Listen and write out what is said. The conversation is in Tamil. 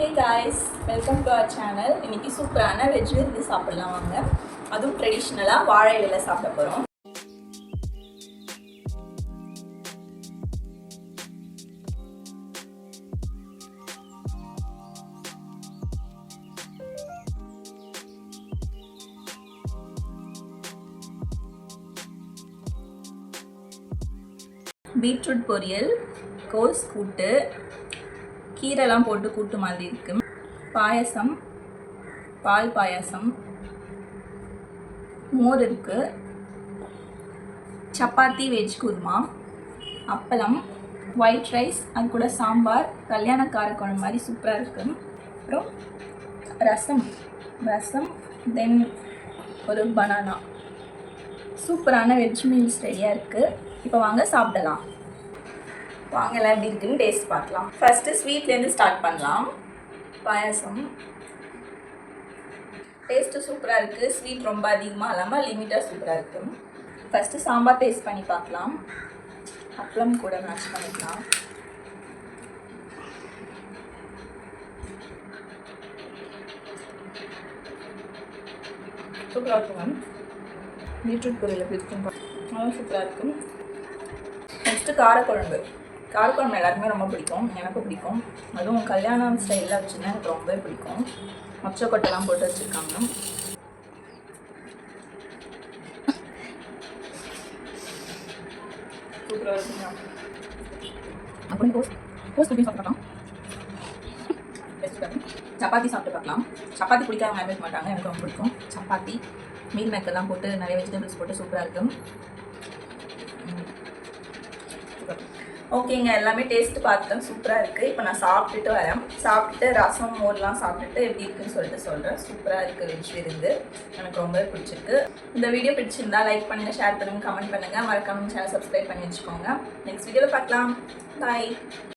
Hey guys welcome to our channel இன்னைக்கு சூப்பரான வெஜ் விருந்து சாப்பிடலாம் வாங்க. அதுவும் ட்ரெடிஷ்னலாக வாழை இலையில சாப்பிட போகிறோம் பீட்ரூட் பொரியல் கோஸ் கூட்டு கீரைலாம் போட்டு கூட்டு மாதிரி இருக்கு. பாயசம் பால் பாயாசம் மோர் இருக்கு. சப்பாத்தி வெஜ் குருமா அப்பளம் ஒயிட் ரைஸ் அது கூட சாம்பார் கல்யாணக்கார குழம்பு மாதிரி சூப்பராக இருக்கு. அப்புறம் ரசம் ரசம் தென் ஒரு பனானா சூப்பரான வெஜ் மீல்ஸ் ரெடியாக இருக்குது இப்போ வாங்க சாப்பிடலாம். வாங்க எல்லாம் எப்படி இருக்குன்னு டேஸ்ட் பார்க்கலாம். ஃபஸ்ட்டு ஸ்வீட்லேருந்து ஸ்டார்ட் பண்ணலாம். பாயாசம். டேஸ்ட்டு சூப்பராக இருக்குது ஸ்வீட் ரொம்ப அதிகமாக இல்லாமல் லிமிட்டாக சூப்பராக இருக்குது ஃபஸ்ட்டு சாம்பார் டேஸ்ட் பண்ணி பார்க்கலாம். அப்பளம் கூட மேட்ச் பண்ணிக்கலாம். சூப்பராக இருக்குங்க பீட்ரூட் பொரியல் எப்படி இருக்குன்னு நல்லா சூப்பராக இருக்கும் நெக்ஸ்ட்டு காரக்குழம்பு. காரக்குழம்பு எல்லாருக்குமே ரொம்ப பிடிக்கும் எனக்கும் பிடிக்கும். அதுவும் கல்யாணம் ஸ்டைலில் வச்சுருந்தா எனக்கு ரொம்பவே பிடிக்கும். மொச்சக்கொட்டைலாம் போட்டு வச்சுருக்காங்க. சூப்பராக இருக்குங்க. அப்புறம் கோஸ் கோஸ் எப்படி சாப்பிடலாம் சப்பாத்தி சாப்பிட்டு பார்க்கலாம். சப்பாத்தி பிடிக்காதவங்க யாரும் மாட்டாங்க எனக்கு ரொம்ப பிடிக்கும். சப்பாத்தி மீல் மேக்கெல்லாம் போட்டு நிறைய வெஜிடபிள்ஸ் போட்டு சூப்பராக இருக்கும் ஓகேங்க எல்லாமே டேஸ்ட்டு பார்த்தேன். சூப்பராக இருக்குது இப்போ நான் சாப்பிட்டுட்டு வரேன். சாப்பிட்டுட்டு ரசம் மோர்லாம் சாப்பிட்டுட்டு எப்படி இருக்குன்னு சொல்லிட்டு சொல்கிறேன் சூப்பராக இருக்குது வெஜ் விருந்து. எனக்கு ரொம்பவே பிடிச்சிருக்கு. இந்த வீடியோ பிடிச்சிருந்தா லைக் பண்ணுங்கள் ஷேர் பண்ணுங்கள் கமெண்ட் பண்ணுங்கள் மறக்காம சேனல் சப்ஸ்கிரைப் பண்ணி வச்சுக்கோங்க. நெக்ஸ்ட் வீடியோவில் பார்க்கலாம். பாய்